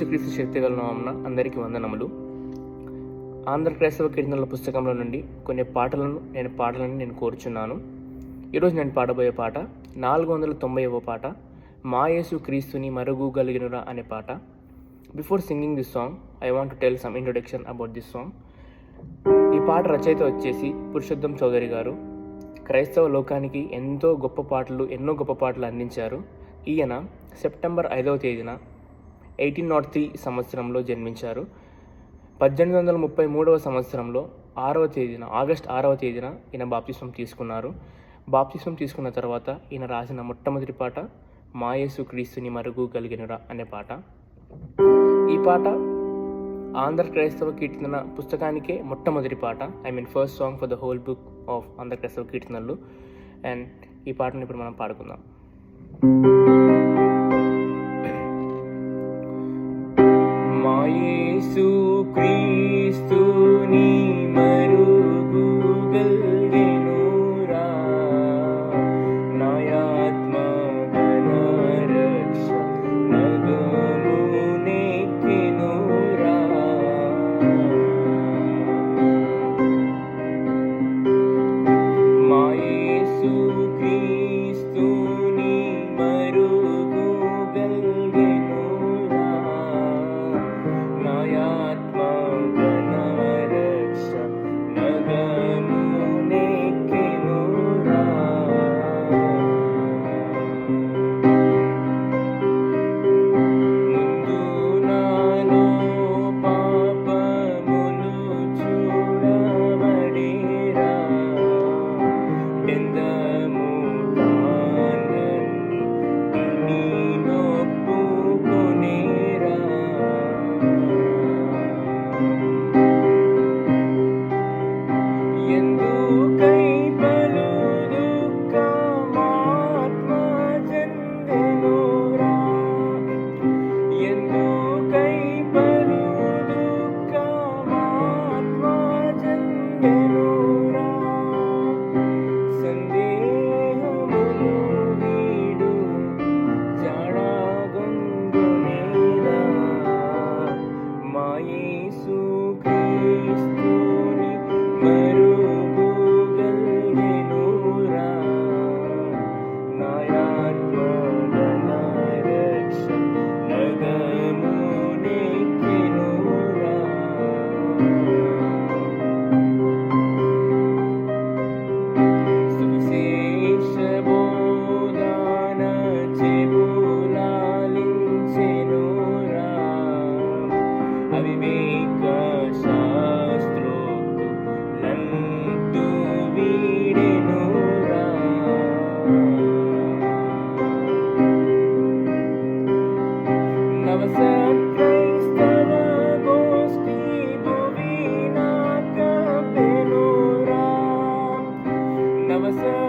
యేసుక్రీస్తు శక్తి గల అందరికీ వందనములు. ఆంధ్ర క్రైస్తవ కీర్తనల పుస్తకంలో నుండి కొన్ని పాటలను నేను పాటలను నేను కోరుచున్నాను. ఈరోజు నేను పాడబోయే పాట నాలుగు వందల తొంభైవ పాట మా యేసు క్రీస్తుని మరుగుగలిగినురా అనే పాట. Before singing this song I want to tell some introduction about this song. ఈ పాట రచయిత వచ్చేసి పురుషోత్తం చౌదరి గారు. క్రైస్తవ లోకానికి ఎంతో గొప్ప పాటలు ఎన్నో గొప్ప పాటలు అందించారు. ఈయన సెప్టెంబర్ ఐదవ తేదీన ఎయిటీన్ నాట్ త్రీ సంవత్సరంలో జన్మించారు. పద్దెనిమిది వందల ముప్పై మూడవ సంవత్సరంలో ఆరవ తేదీన ఆగస్ట్ ఆరవ తేదీన ఈయన బాప్తిస్వం తీసుకున్నారు. బాప్తిస్వం తీసుకున్న తర్వాత ఈయన రాసిన మొట్టమొదటి పాట మాయేసు క్రీస్తుని మరుగు కలిగినరా అనే పాట. ఈ పాట ఆంధ్ర క్రైస్తవ కీర్తన పుస్తకానికే మొట్టమొదటి పాట. I mean first song for the whole book of Andhra క్రైస్తవ కీర్తనలు. అండ్ ఈ పాటను ఇప్పుడు మనం పాడుకుందాం. మాయేసు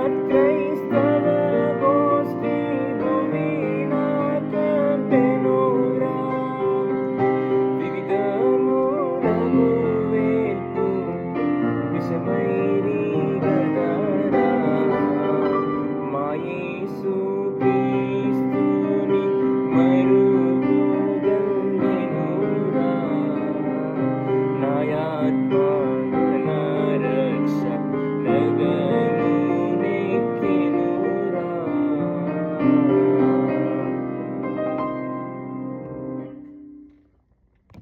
Okay.